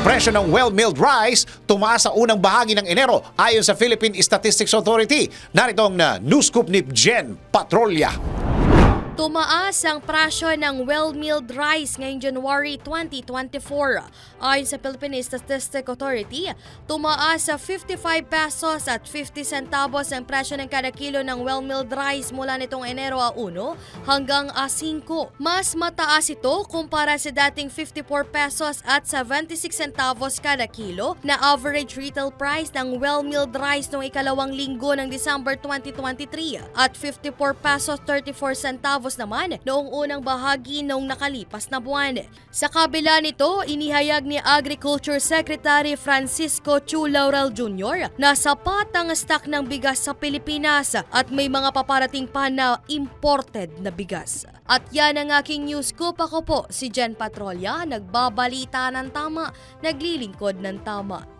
Presyo ng well-milled rice tumaas sa unang bahagi ng Enero ayon sa Philippine Statistics Authority. Narito ang na news scoop ni Jen Patrolya. Tumaas ang presyo ng well-milled rice ngayong January 2024. Ayon sa Philippine Statistics Authority, tumaas sa 55 pesos at 50 centavos ang presyo ng kada kilo ng well-milled rice mula nitong Enero a 1 hanggang a 5. Mas mataas ito kumpara sa dating 54 pesos at 76 centavos kada kilo na average retail price ng well-milled rice noong ikalawang linggo ng December 2023 at 54 pesos 34 centavos naman noong unang bahagi noong nakalipas na buwan. Sa kabila nito, inihayag ni Agriculture Secretary Francisco Chu Laurel Jr. na sapat ang stock ng bigas sa Pilipinas at may mga paparating pa na imported na bigas. At yan ang aking news scoop. Ako po si Jen Patrolya, nagbabalita ng tama, naglilingkod ng tama.